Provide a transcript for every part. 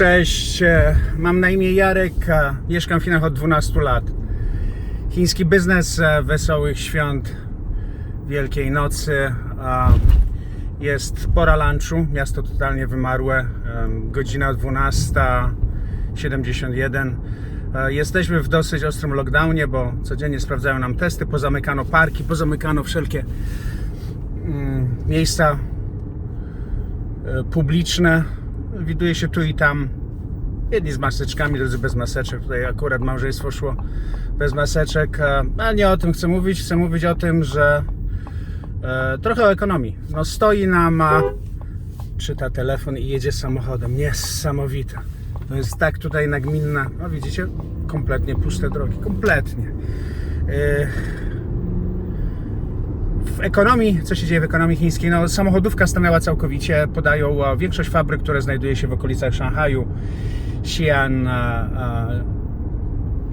Cześć, e, mam na imię Jarek, mieszkam w Chinach od 12 lat. Chiński biznes, e, wesołych świąt, Wielkiej Nocy. Jest pora lunchu, miasto totalnie wymarłe, godzina 12.71. E, Jesteśmy w dosyć ostrym lockdownie, bo codziennie sprawdzają nam testy, pozamykano parki, pozamykano wszelkie mm, miejsca publiczne. Widuje się tu i tam jedni z maseczkami, drudzy bez maseczek. Tutaj akurat małżeństwo szło bez maseczek. e, Ale nie o tym chcę mówić. Chcę mówić o tym, że e, trochę o ekonomii. No stoi nam, a czyta telefon i jedzie samochodem. Niesamowite. To jest tak tutaj nagminna. No widzicie? Kompletnie puste drogi. Kompletnie. E, w ekonomii, co się dzieje w ekonomii chińskiej? No, samochodówka stanęła całkowicie. Podają większość fabryk, które znajduje się w okolicach Szanghaju, Xi'an e, e,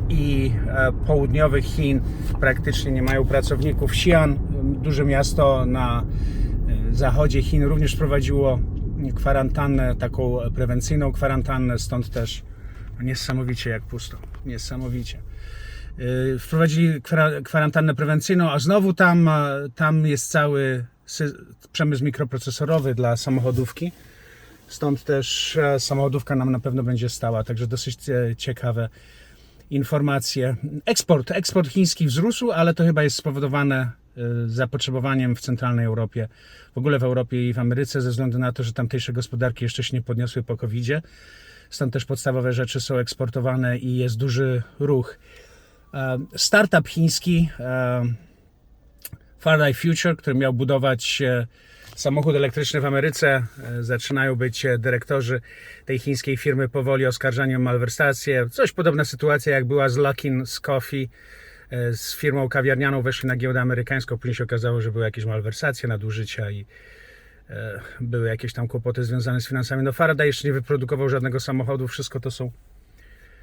i e, południowych Chin praktycznie nie mają pracowników. Xi'an, duże miasto na zachodzie Chin, również prowadziło kwarantannę, taką prewencyjną kwarantannę, stąd też niesamowicie jak pusto. Niesamowicie. Wprowadzili kwara- kwarantannę prewencyjną, a znowu tam, tam jest cały przemysł mikroprocesorowy dla samochodówki. Stąd też e, samochodówka nam na pewno będzie stała, także dosyć e, ciekawe informacje. Eksport, eksport chiński wzrósł, ale to chyba jest spowodowane e, zapotrzebowaniem w centralnej Europie, w ogóle w Europie i w Ameryce, ze względu na to, że tamtejsze gospodarki jeszcze się nie podniosły po COVID-zie. Stąd też podstawowe rzeczy są eksportowane i jest duży ruch. Startup chiński Faraday Future, który miał budować samochód elektryczny w Ameryce, e, zaczynają być e, dyrektorzy tej chińskiej firmy powoli oskarżani o malwersację. Coś podobna sytuacja jak była z Luckin z Coffee, e, z firmą kawiarnianą weszli na giełdę amerykańską, później się okazało, że były jakieś malwersacje, nadużycia i były jakieś tam kłopoty związane z finansami. No Faraday jeszcze nie wyprodukował żadnego samochodu, wszystko to są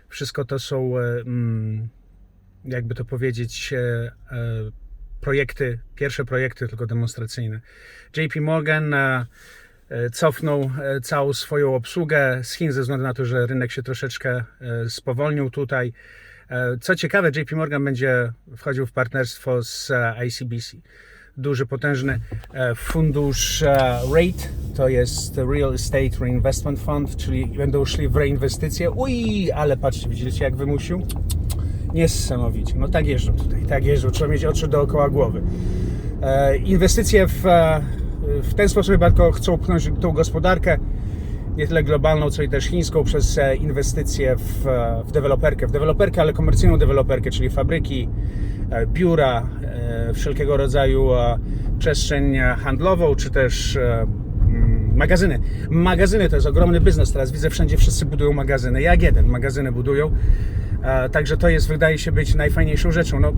wszystko to są mm, jakby to powiedzieć projekty, pierwsze projekty tylko demonstracyjne. JP Morgan e, e, cofnął e, całą swoją obsługę z Chin ze względu na to, że rynek się troszeczkę spowolnił tutaj. Co ciekawe, JP Morgan będzie wchodził w partnerstwo z ICBC. Duży, potężny fundusz e, REIT, to jest Real Estate Reinvestment Fund, czyli będą szli w reinwestycje. Uj, ale patrzcie, widzieliście jak wymusił? Niesamowicie. No tak jeżdżą tutaj, tak jeżdżą. Trzeba mieć oczy dookoła głowy. E, inwestycje w, e, w ten sposób chyba tylko chcą pchnąć tą gospodarkę, nie tyle globalną, co i też chińską, przez e, inwestycje w, w deweloperkę. W deweloperkę, ale komercyjną deweloperkę, czyli fabryki, biura, wszelkiego rodzaju przestrzeń handlową, czy też magazyny. Magazyny to jest ogromny biznes. Teraz widzę wszędzie wszyscy budują magazyny. Jak jeden magazyny budują. E, Także to jest, wydaje się być najfajniejszą rzeczą. No,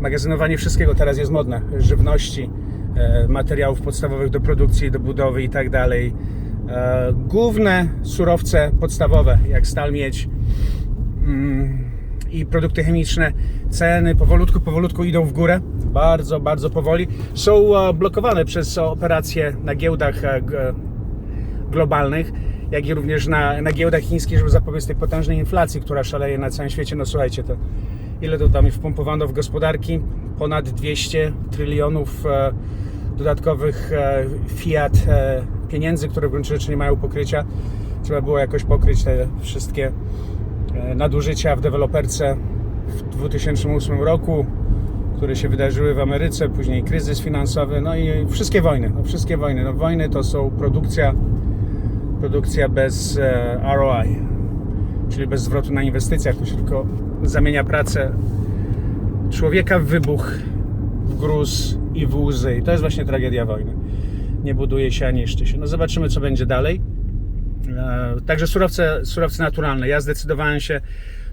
magazynowanie wszystkiego teraz jest modne. Żywności, e, materiałów podstawowych do produkcji, do budowy i tak dalej. E, Główne surowce podstawowe, jak stal, miedź mm, i produkty chemiczne, ceny powolutku, powolutku idą w górę. Bardzo, bardzo powoli. Są e, blokowane przez operacje na giełdach e, globalnych, jak i również na, na giełdach chińskich, żeby zapobiec tej potężnej inflacji, która szaleje na całym świecie. No słuchajcie, to ile to tam wpompowano w gospodarki? Ponad 200 trylionów e, dodatkowych fiat pieniędzy, które w gruncie rzeczy nie mają pokrycia. Trzeba było jakoś pokryć te wszystkie nadużycia w deweloperce w 2008 roku, które się wydarzyły w Ameryce, później kryzys finansowy, no i wszystkie wojny. No wszystkie wojny. No wojny to są produkcja produkcja bez e, ROI, czyli bez zwrotu na inwestycjach, to się tylko zamienia pracę człowieka w wybuch, w gruz i w łzy. I to jest właśnie tragedia wojny. Nie buduje się, a niszczy się. No zobaczymy, co będzie dalej. E, Także surowce, surowce naturalne. Ja zdecydowałem się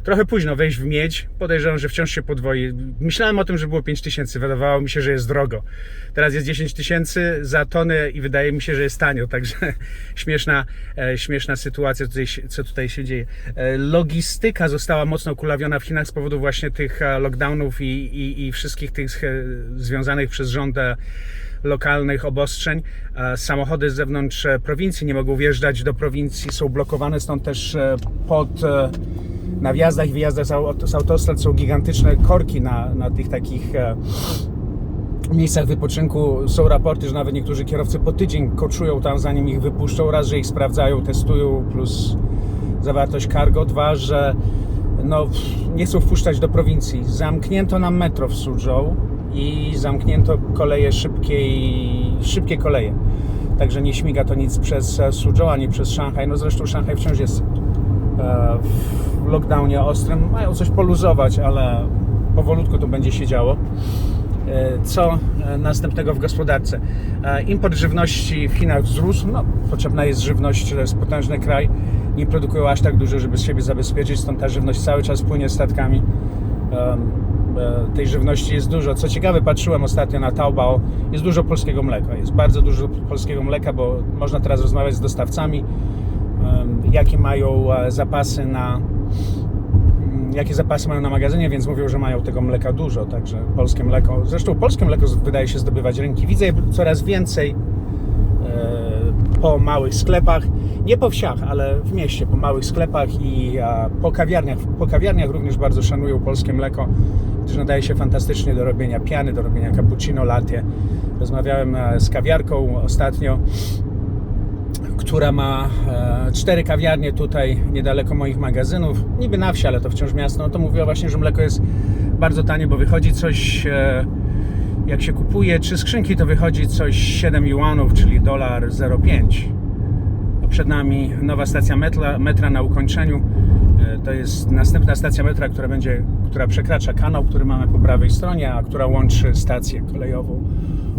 trochę późno wejść w miedź. Podejrzewam, że wciąż się podwoi. Myślałem o tym, że było 5 tysięcy. Wydawało mi się, że jest drogo. Teraz jest 10 tysięcy za tonę i wydaje mi się, że jest tanio. Także śmieszna, e, śmieszna sytuacja, tutaj, co tutaj się dzieje. E, Logistyka została mocno kulawiona w Chinach z powodu właśnie tych e, lockdownów i, i, i wszystkich tych związanych przez rząd lokalnych obostrzeń. Samochody z zewnątrz prowincji nie mogą wjeżdżać do prowincji, są blokowane, stąd też pod na wjazdach i wyjazdach z aut- z autostrad są gigantyczne korki na, na tych takich e, miejscach wypoczynku. Są raporty, że nawet niektórzy kierowcy po tydzień koczują tam, zanim ich wypuszczą. Raz, że ich sprawdzają, testują, plus zawartość cargo. Dwa, że no, nie chcą wpuszczać do prowincji. Zamknięto nam metro w Suzhou i zamknięto koleje szybkie, i, szybkie koleje. Także nie śmiga to nic przez e, Suzhou ani przez Szanghaj. No zresztą Szanghaj wciąż jest w lockdownie ostrym. Mają coś poluzować, ale powolutku to będzie się działo. E, Co e, następnego w gospodarce? E, Import żywności w Chinach wzrósł. No, potrzebna jest żywność, to jest potężny kraj. Nie produkują aż tak dużo, żeby z siebie zabezpieczyć, stąd ta żywność cały czas płynie statkami. E, Tej żywności jest dużo. Co ciekawe, patrzyłem ostatnio na Taobao, jest dużo polskiego mleka. Jest bardzo dużo polskiego mleka, bo można teraz rozmawiać z dostawcami, jakie mają e, zapasy na mm, jakie zapasy mają na magazynie, więc mówią, że mają tego mleka dużo, także polskie mleko. Zresztą polskie mleko wydaje się zdobywać rynki. Widzę coraz więcej e, po małych sklepach, nie po wsiach, ale w mieście, po małych sklepach i po kawiarniach. Po kawiarniach również bardzo szanują polskie mleko, gdyż nadaje się fantastycznie do robienia piany, do robienia cappuccino, latte. Rozmawiałem e, z kawiarką ostatnio, która ma e, cztery kawiarnie tutaj niedaleko moich magazynów, niby na wsi, ale to wciąż miasto, no to mówiła właśnie, że mleko jest bardzo tanie, bo wychodzi coś, e, jak się kupuje trzy skrzynki, to wychodzi coś 7 juanów, czyli dolar 0,5. Przed nami nowa stacja metra, metra na ukończeniu. E, To jest następna stacja metra, która będzie, która przekracza kanał, który mamy po prawej stronie, a która łączy stację kolejową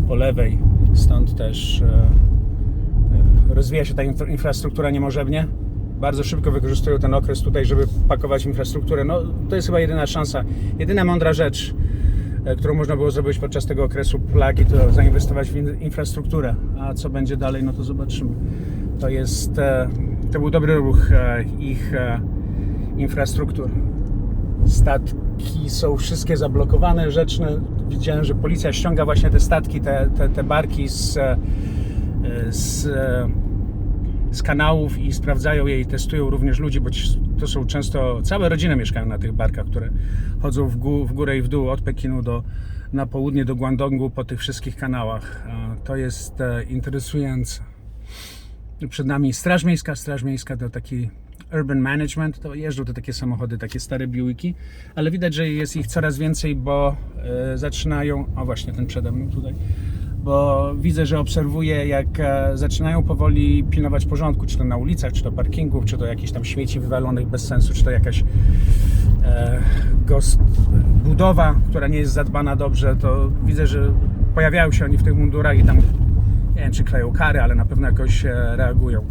po lewej. Stąd też rozwija się ta infra- infrastruktura niemożebnie. Bardzo szybko wykorzystują ten okres tutaj, żeby pakować infrastrukturę. No, to jest chyba jedyna szansa, jedyna mądra rzecz, e, którą można było zrobić podczas tego okresu plagi, to zainwestować w in- infrastrukturę. A co będzie dalej, no to zobaczymy. To jest, e, to był dobry ruch e, ich infrastruktur. Statki są wszystkie zablokowane, rzeczne. Widziałem, że policja ściąga właśnie te statki, te, te, te barki z, z, z kanałów i sprawdzają je i testują również ludzi, bo to są często, całe rodziny mieszkają na tych barkach, które chodzą w, gó, w górę i w dół od Pekinu do, na południe do Guangdongu po tych wszystkich kanałach. To jest e, interesujące. Przed nami Straż Miejska. Straż Miejska to taki urban management. To jeżdżą te takie samochody, takie stare Buicki, ale widać, że jest ich coraz więcej, bo e, zaczynają. O, właśnie ten przede mną tutaj. Bo widzę, że obserwuję, jak e, zaczynają powoli pilnować porządku, czy to na ulicach, czy to parkingów, czy to jakieś tam śmieci wywalonych bez sensu, czy to jakaś e, gost, budowa, która nie jest zadbana dobrze, to widzę, że pojawiają się oni w tych mundurach i tam nie wiem, czy kleją kary, ale na pewno jakoś e, reagują.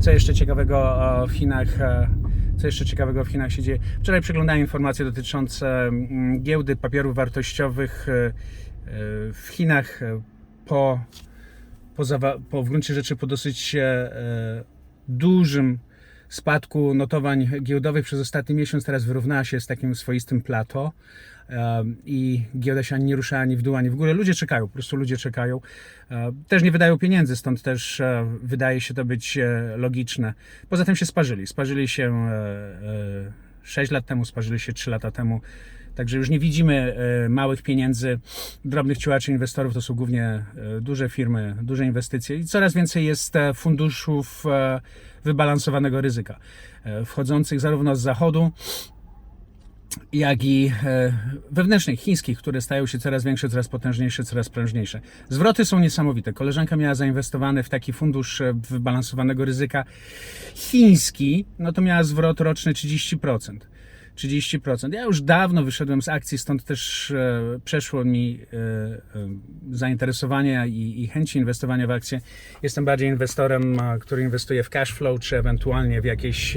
Co jeszcze ciekawego e, w Chinach? Co jeszcze ciekawego w Chinach się dzieje? Wczoraj przeglądałem informacje dotyczące mm, giełdy papierów wartościowych e, e, w Chinach e, po, po, po w gruncie rzeczy po dosyć dużym spadku notowań giełdowych przez ostatni miesiąc teraz wyrównała się z takim swoistym em, i giełda się ani nie rusza ani w dół, ani w górę. Ludzie czekają, po prostu ludzie czekają. E, Też nie wydają pieniędzy, stąd też e, wydaje się to być e, logiczne. Poza tym się sparzyli. Sparzyli się 6 lat temu, sparzyli się 3 lata temu. Także już nie widzimy e, małych pieniędzy, drobnych ciułaczy inwestorów, to są głównie e, duże firmy, duże inwestycje i coraz więcej jest e, funduszów e, wybalansowanego ryzyka, e, wchodzących zarówno z zachodu, jak i e, wewnętrznych, chińskich, które stają się coraz większe, coraz potężniejsze, coraz prężniejsze. Zwroty są niesamowite. Koleżanka miała zainwestowane w taki fundusz e, wybalansowanego ryzyka chiński, no to miała zwrot roczny 30%. 30%. Ja już dawno wyszedłem z akcji, stąd też e, przeszło mi zainteresowanie i, i chęci inwestowania w akcje. Jestem bardziej inwestorem, który inwestuje w cash flow, czy ewentualnie w jakieś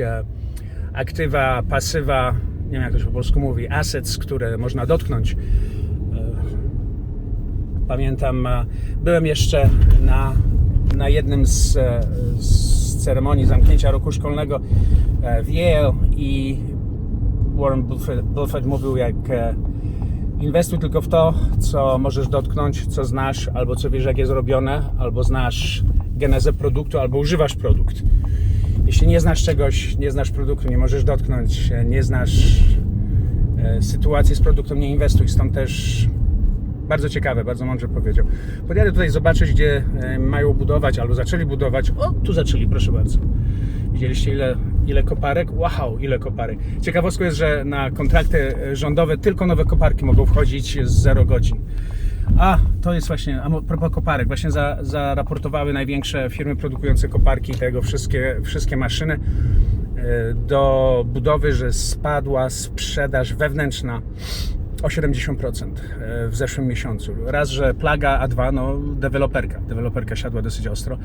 aktywa, pasywa, nie wiem jak to się po polsku mówi, assets, które można dotknąć. E, Pamiętam, e, byłem jeszcze na, na jednym z, e, z ceremonii zamknięcia roku szkolnego w Yale i Warren Buffett, Buffett mówił, jak, Inwestuj tylko w to, co możesz dotknąć, co znasz, albo co wiesz, jak jest robione, albo znasz genezę produktu, albo używasz produkt. Jeśli nie znasz czegoś, nie znasz produktu, nie możesz dotknąć, nie znasz e, sytuacji z produktem, nie inwestuj. Stąd też bardzo ciekawe, bardzo mądrze powiedział. Podjadę tutaj zobaczyć, gdzie e, mają budować, albo zaczęli budować. O, tu zaczęli, proszę bardzo. Widzieliście ile, ile koparek? Wow, ile koparek. Ciekawostką jest, że na kontrakty rządowe tylko nowe koparki mogą wchodzić z 0 godzin. A, to jest właśnie, a propos koparek, właśnie za, zaraportowały największe firmy produkujące koparki, tego wszystkie, wszystkie maszyny e, do budowy, że spadła sprzedaż wewnętrzna o 70% e, w zeszłym miesiącu. Raz, że plaga, a dwa, no deweloperka. Deweloperka siadła dosyć ostro.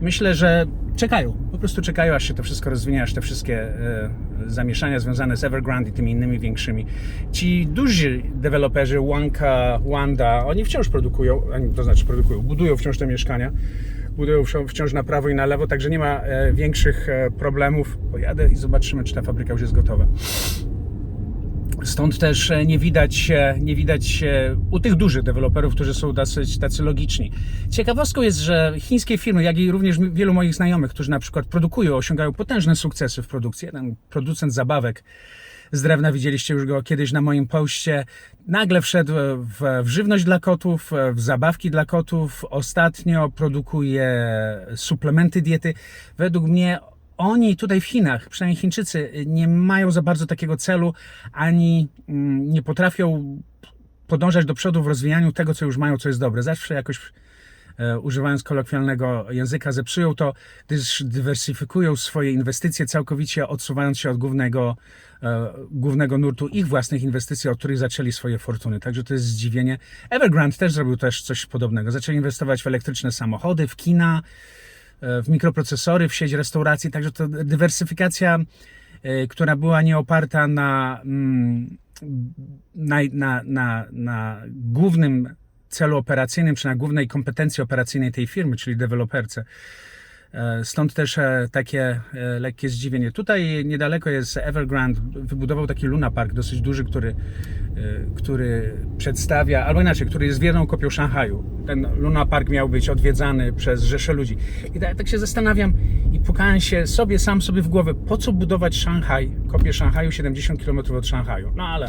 Myślę, że czekają, po prostu czekają, aż się to wszystko rozwinie, aż te wszystkie e, zamieszania związane z Evergrande i tymi innymi większymi. Ci duży deweloperzy, Wanka, Wanda, oni wciąż produkują, to znaczy produkują, budują wciąż te mieszkania, budują wciąż- na prawo i na lewo, także nie ma e, większych problemów. Pojadę i zobaczymy, czy ta fabryka już jest gotowa. Stąd też e, nie widać, e, nie widać e, u tych dużych deweloperów, którzy są dosyć tacy logiczni. Ciekawostką jest, że chińskie firmy, jak i również wielu moich znajomych, którzy na przykład produkują, osiągają potężne sukcesy w produkcji. Jeden producent zabawek z drewna, widzieliście już go kiedyś na moim poście, nagle wszedł w, w żywność dla kotów, w zabawki dla kotów. Ostatnio produkuje suplementy diety. Według mnie oni tutaj w Chinach, przynajmniej Chińczycy, nie mają za bardzo takiego celu, ani mm, nie potrafią podążać do przodu w rozwijaniu tego, co już mają, co jest dobre. Zawsze jakoś e, używając kolokwialnego języka, zepsują to, gdyż dywersyfikują swoje inwestycje, całkowicie odsuwając się od głównego, e, głównego nurtu ich własnych inwestycji, od których zaczęli swoje fortuny. Także to jest zdziwienie. Evergrande też zrobił też coś podobnego. Zaczęli inwestować w elektryczne samochody, w kina, w mikroprocesory, w sieć restauracji. Także to dywersyfikacja, e, która była nie oparta na, mm, na, na, na, na głównym celu operacyjnym, czy na głównej kompetencji operacyjnej tej firmy, czyli deweloperce. E, Stąd też e, takie e, lekkie zdziwienie. Tutaj niedaleko jest Evergrande, wybudował taki Luna Park dosyć duży, który, który przedstawia, albo inaczej, który jest wierną kopią Szanghaju. Ten Luna Park miał być odwiedzany przez rzesze ludzi. I tak, tak się zastanawiam i pukałem się sobie, sam sobie w głowę, po co budować Szanghaj, kopię Szanghaju 70 km od Szanghaju. No ale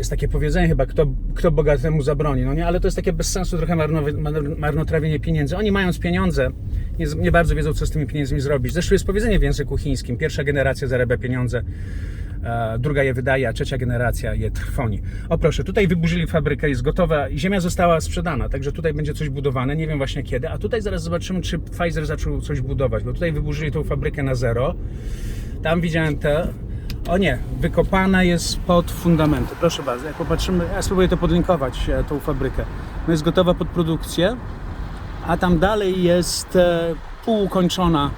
jest takie powiedzenie chyba, kto, kto bogatemu zabroni, no nie, ale to jest takie bez sensu trochę marnowy, mar- marnotrawienie pieniędzy. Oni mając pieniądze, nie, nie bardzo wiedzą, co z tymi pieniędzmi zrobić. Zresztą jest powiedzenie w języku chińskim, pierwsza generacja zarabia pieniądze, e, druga je wydaje, a trzecia generacja je trwoni. O proszę, tutaj wyburzyli fabrykę, jest gotowa ziemia została sprzedana, także tutaj będzie coś budowane, nie wiem właśnie kiedy, a tutaj zaraz zobaczymy, czy Pfizer zaczął coś budować, bo tutaj wyburzyli tą fabrykę na zero, tam widziałem te. O nie, wykopane jest pod fundamenty. Proszę bardzo, jak popatrzymy, ja spróbuję to podlinkować, e, tą fabrykę. No jest gotowa pod produkcję, a tam dalej jest e, półukończona.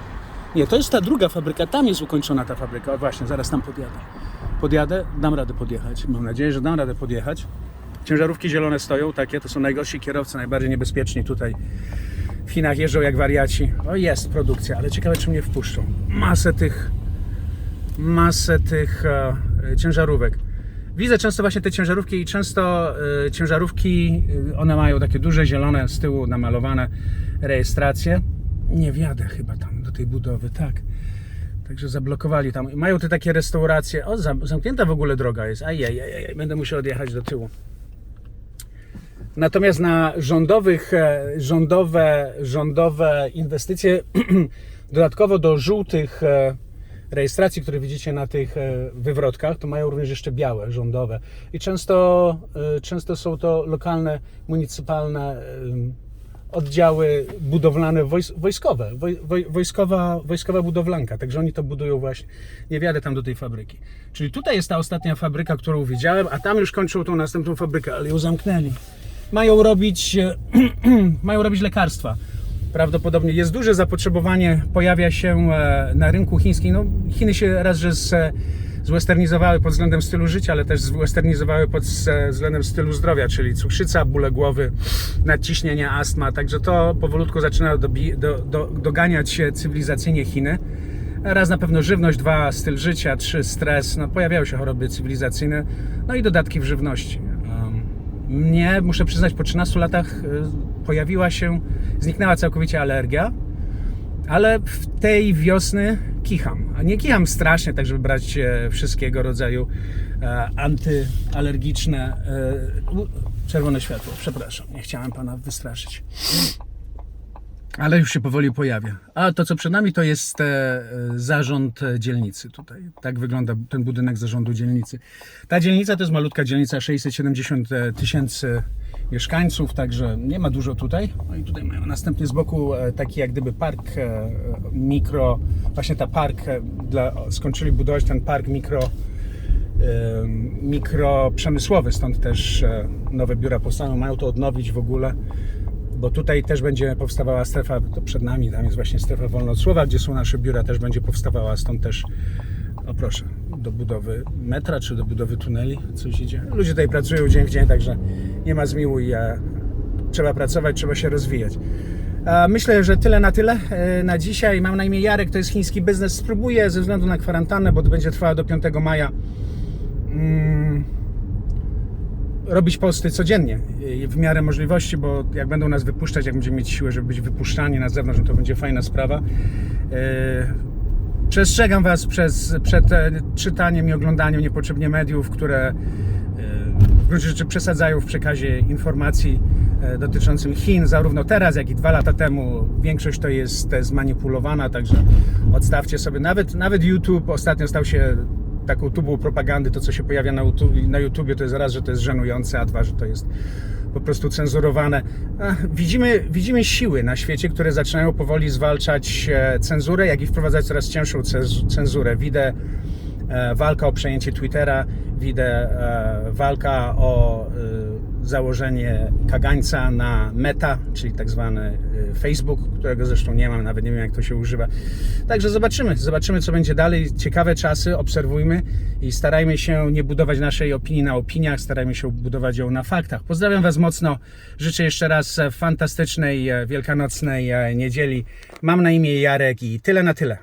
Nie, to jest ta druga fabryka, tam jest ukończona ta fabryka. O właśnie, zaraz tam podjadę. Podjadę, dam radę podjechać. Mam nadzieję, że dam radę podjechać. Ciężarówki zielone stoją, takie, to są najgorsi kierowcy, najbardziej niebezpieczni tutaj w Chinach jeżdżą jak wariaci. O jest produkcja, ale ciekawe czy mnie wpuszczą. Masę tych masę tych e, ciężarówek. Widzę często właśnie te ciężarówki i często e, ciężarówki, e, one mają takie duże zielone z tyłu namalowane rejestracje. Nie wjadę chyba tam do tej budowy, tak. Także zablokowali tam. Mają te takie restauracje. O, zam- zamknięta w ogóle droga jest. Ajaj, ajaj, będę musiał odjechać do tyłu. Natomiast na rządowych, rządowe, rządowe inwestycje, dodatkowo do żółtych rejestracji, które widzicie na tych e, wywrotkach, to mają również jeszcze białe, rządowe. I często, e, często są to lokalne, municypalne em, oddziały budowlane wojs- wojskowe, woj- woj- wojskowa, wojskowa budowlanka, także oni to budują właśnie. Nie wjadę tam do tej fabryki. Czyli tutaj jest ta ostatnia fabryka, którą widziałem, a tam już kończą tą następną fabrykę, ale ją zamknęli. Mają robić, e, mają robić lekarstwa. Prawdopodobnie jest duże zapotrzebowanie, pojawia się e, na rynku chińskim. No, Chiny się raz, że z, zwesternizowały pod względem stylu życia, ale też zwesternizowały pod e, względem stylu zdrowia, czyli cukrzyca, bóle głowy, nadciśnienie, astma. Także to powolutku zaczyna dobi, do, do, doganiać się cywilizacyjnie Chiny. Raz na pewno żywność, dwa styl życia, trzy stres, no pojawiają się choroby cywilizacyjne, no i dodatki w żywności. Mnie, muszę przyznać, po 13 latach y, pojawiła się, zniknęła całkowicie alergia, ale w tej wiosny kicham. A nie kicham strasznie, tak żeby brać e, wszystkiego rodzaju e, antyalergiczne. E, czerwone światło, przepraszam, nie chciałem pana wystraszyć. Ale już się powoli pojawia. A to, co przed nami, to jest zarząd dzielnicy tutaj. Tak wygląda ten budynek zarządu dzielnicy. Ta dzielnica to jest malutka dzielnica, 670 tysięcy mieszkańców, także nie ma dużo tutaj. No i tutaj mają następnie z boku e, taki jak gdyby park e, mikro, właśnie ta park, e, dla, skończyli budować ten park mikro mikroprzemysłowy, stąd też nowe biura powstaną, mają to odnowić w ogóle, bo tutaj też będzie powstawała strefa, to przed nami, tam jest właśnie strefa wolna od słowa, gdzie są nasze biura, też będzie powstawała, stąd też, o proszę, do budowy metra, czy do budowy tuneli, coś idzie. Ludzie tutaj pracują dzień w dzień, także nie ma zmiłuj, e, trzeba pracować, trzeba się rozwijać. E, Myślę, że tyle na tyle e, na dzisiaj. Mam na imię Jarek, to jest chiński biznes. Spróbuję ze względu na kwarantannę, bo to będzie trwała do 5 maja, mm, robić posty codziennie w miarę możliwości, bo jak będą nas wypuszczać, jak będziemy mieć siłę, żeby być wypuszczani na zewnątrz, no to będzie fajna sprawa. Przestrzegam Was przez, przed e, czytaniem i oglądaniem niepotrzebnie mediów, które w gruncie rzeczy przesadzają w przekazie informacji e, dotyczącym Chin, zarówno teraz, jak i dwa lata temu. Większość to jest e, zmanipulowana, także odstawcie sobie. Nawet, nawet YouTube ostatnio stał się taką tubą propagandy. To, co się pojawia na, YouTube, na YouTubie, to jest raz, że to jest żenujące, a dwa, że to jest po prostu cenzurowane. Widzimy, widzimy siły na świecie, które zaczynają powoli zwalczać e, cenzurę, jak i wprowadzać coraz cięższą cenzurę. Widzę e, walka o przejęcie Twittera, widzę e, walka o założenie kagańca na Meta, czyli tak zwany e, Facebook, którego zresztą nie mam, nawet nie wiem jak to się używa. Także zobaczymy, zobaczymy co będzie dalej. Ciekawe czasy, obserwujmy i starajmy się nie budować naszej opinii na opiniach, starajmy się budować ją na faktach. Pozdrawiam Was mocno, życzę jeszcze raz e, fantastycznej, e, wielkanocnej e, niedzieli. Mam na imię Jarek i tyle na tyle.